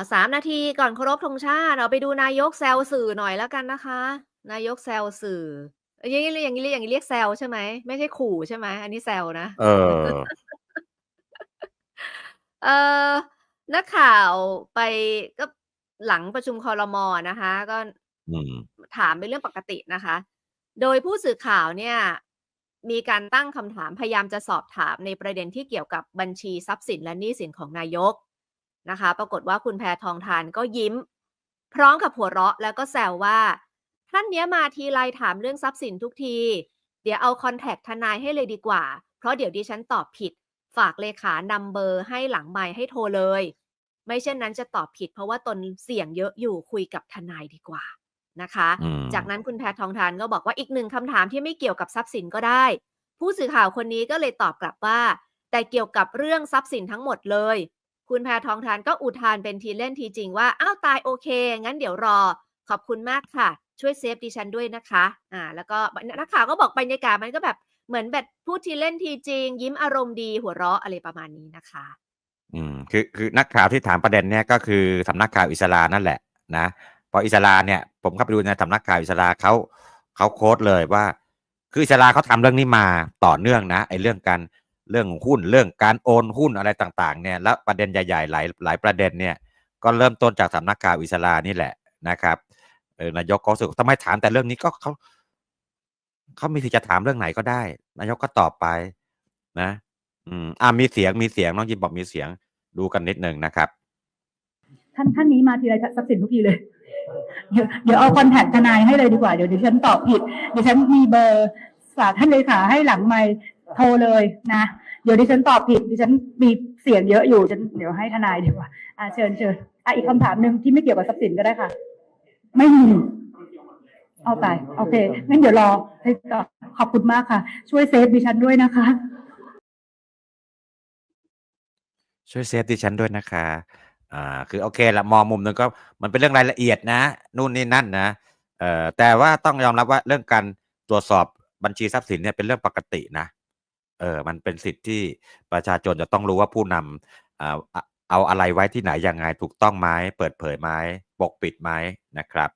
อ่า3นาทีก่อนเคารพธงชาติเราไปดูนายกแซวสื่อหน่อยแล้วกันนะคะ นายกแซวสื่อเอออย่างงี้อย่างงี้อย่างงี้เรียกแซวใช่ไหม?ไม่ใช่ขู่ใช่ไหม?อันนี้แซวนะเออเอ่อนักข่าวไปก็หลังประชุมครม.อะนะคะ ก็อืมถามเป็นเรื่องปกตินะคะ โดยผู้สื่อข่าวเนี่ย มีการตั้งคำถามพยายามจะสอบถามในประเด็นที่เกี่ยวกับบัญชีทรัพย์สินและหนี้สินของนายก นะคะ ปรากฏว่าคุณแพทองธารก็ยิ้ม พร้อมกับหัวเราะแล้วก็แซวว่า"ท่านเนี้ยมาทีไรถามเรื่องทรัพย์สินทุกที เดี๋ยวเอาคอนแท็กต์ทนายให้เลยดีกว่า เพราะเดี๋ยวดิฉันตอบผิด ฝากเลขานำเบอร์ให้หลังไมค์ให้โทรเลย ไม่เช่นนั้นจะตอบผิด เพราะว่าตนเสี่ยงเยอะอยู่คุยกับทนายดีกว่า"นะคะอืมจากนั้นคุณแพทองธารก็บอกว่า"อีก1คำถามที่ไม่เกี่ยวกับทรัพย์สินก็ได้"ผู้สื่อข่าวคนนี้ก็เลยตอบกลับว่า"แต่เกี่ยวกับเรื่องทรัพย์สินทั้งหมดเลย" คุณแพทองธารก็อุทานเป็นทีเล่นทีจริงว่า"อ้าวตายโอเค งั้นเดี๋ยวรอ ขอบคุณมากค่ะ ช่วยเซฟดิฉันด้วยนะคะ"อ่า แล้วก็นักข่าวก็บอกบรรยากาศมันก็แบบเหมือนแบบพูดทีเล่นทีจริง ยิ้มอารมณ์ดีหัวเราะอะไรประมาณนี้นะคะ อืมคือคือนักข่าวที่ถามประเด็นเนี้ยก็คือสำนักข่าวอิสรานั่นแหละนะพราะอิสราเนี่ยผมเข้าไปดูในสำนักข่าวอิสราเขาเขาโควตเลยว่า คืออิสราเขาทำเรื่องนี้มาต่อเนื่องนะไอ้เรื่องการ เรื่องหุ้นเรื่องการโอนหุ้นอะไรต่างๆเนี่ยแล้วประเด็นใหญ่ๆหลายหลายประเด็นเนี่ยก็เริ่มต้นจากสำนักข่าวอิสรานี่แหละนะครับนายกก็สึกทำไมถามแต่เรื่องนี้ก็เขาเขามีสิทธิ์จะถามเรื่องไหนก็ได้ นายกก็ตอบไปนะ อืมอ่ามีเสียงมีเสียงน้องยิมบอกมีเสียงดูกันนิดหนึ่งนะครับ ท่านท่านนี้มาทีไรทรัพย์สินทุกทีเลย เดี๋ยวเดี๋ยวเอาคอนแท็กต์ทนายให้เลยดีกว่าเดี๋ยวดิฉันตอบผิดดิฉันมีเบอร์ฝากท่านเลขาให้หลังไมค์ โทรเลยนะ เดี๋ยวดิฉันตอบผิดดิฉันมีเสียงเยอะอยู่ฉันเดี๋ยวให้ทนายดีกว่าอาเชิญเชิญอาอีกคำถามหนึ่งที่ไม่เกี่ยวกับทรัพย์สินก็ได้ค่ะ ไม่มี เอาวตายโอเคงั้นเดี๋ยวรอให้ตอบขอบคุณมากค่ะ ช่วยเซฟดิฉันด้วยนะคะ ช่วยเซฟดิฉันด้วยนะคะ อ่า คือโอเคละมองมุมหนึ่งก็มันเป็นเรื่องรายละเอียดนะ นู่นนี่นั่นนะ เอ่อ แต่ว่าต้องยอมรับว่าเรื่องการตรวจสอบบัญชีทรัพย์สินเนี่ยเป็นเรื่องปกตินะ เออมันเป็นสิทธิ์ที่ประชาชนจะต้องรู้ว่าผู้นำอ่าเอาอะไรไว้ที่ไหนยังไงถูกต้องไหมเปิดเผยไหมปกปิดไหมนะครับ